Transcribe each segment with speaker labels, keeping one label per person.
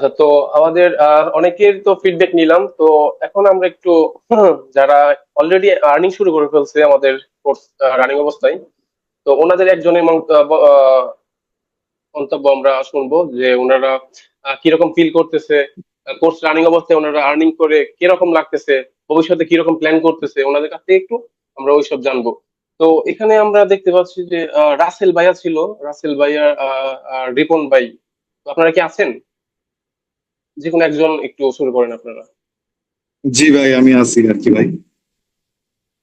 Speaker 1: আচ্ছা, তো আমাদের অনেকের তো ফিডব্যাক নিলাম তো এখন আমরা একটু যারা অলরেডি আর্নিং শুরু করে ফেলছে আমাদের কোর্স রানিং অবস্থায় তো ওনাদের একজনের মন্তব্য আমরা শুনব যে ওনারা কীরকম ফিল করতেছে কোর্স রানিং অবস্থায় ওনারা আর্নিং করে কীরকম লাগতেছে ভবিষ্যতে কীরকম প্ল্যান করতেছে ওনাদের কাছ থেকে একটু আমরা ওইসব জানব। তো এখানে আমরা দেখতে পাচ্ছি যে রাসেল ভাইয়া ছিল রাসেল ভাইয়া রিপন ভাই আপনারা কি আছেন? যে কোনো একজন একটু শুরু করেন আপনারা।
Speaker 2: জি ভাই আমি আছি আর কি ভাই।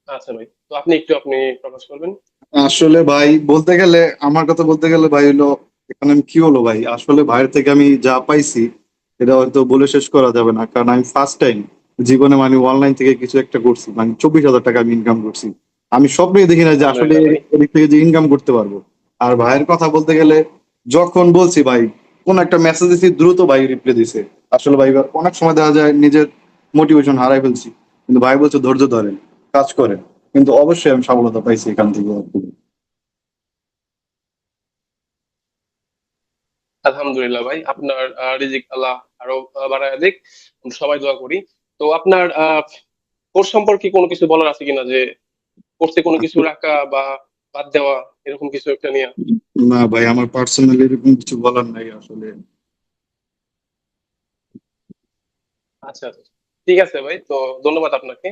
Speaker 1: আচ্ছা ভাই তো আপনি একটু আপনি প্রকাশ করবেন।
Speaker 2: আসলে ভাই বলতে গেলে আমার কথা বলতে গেলে ভাই হলো এখানে আমি কি হলো ভাই? আসলে ভাইয়ের থেকে আমি যা পাইছি এটা হয়তো বলে শেষ করা যাবে না কারণ আমি ফার্স্ট টাইম জীবনে মানে অনলাইন থেকে কিছু একটা করছি মানে চব্বিশ হাজার টাকা আমি ইনকাম করছি। আমি স্বপ্নই দেখি না যে আসলে
Speaker 1: আলহামদুলিল্লাহ
Speaker 2: এদিক থেকে যে ইনকাম করতে পারব। আর ভাইয়ের কথা বলতে গেলে যখন বলছি ভাই কোন একটা মেসেজ দিছি দ্রুত ভাই রিপ্লাই দিছে। আসলে ভাই অনেক সময় দেখা যায় নিজের মোটিভেশন হারাই ফেলছি কিন্তু ভাই বলছে ধৈর্য ধরেন কাজ করেন কিন্তু অবশ্যই আমি সফলতা পাইছি এখান থেকে
Speaker 1: আলহামদুলিল্লাহ ভাই আপনার রিজিক আল্লাহ আরও বাড়ায় দিক সবাই দোয়া করি। তো আপনার কোর্স সম্পর্কে কোনো কিছু বলার আছে কিনা যে কোর্সে কোনো কিছু রাখা বা বাদ দেওয়া এরকম কিছু একটা নিয়ে?
Speaker 2: না ভাই আমার পার্সোনালি এরকম কিছু বলার নাই আসলে।
Speaker 1: আচ্ছা আচ্ছা ঠিক আছে ভাই তো ধন্যবাদ আপনাকে।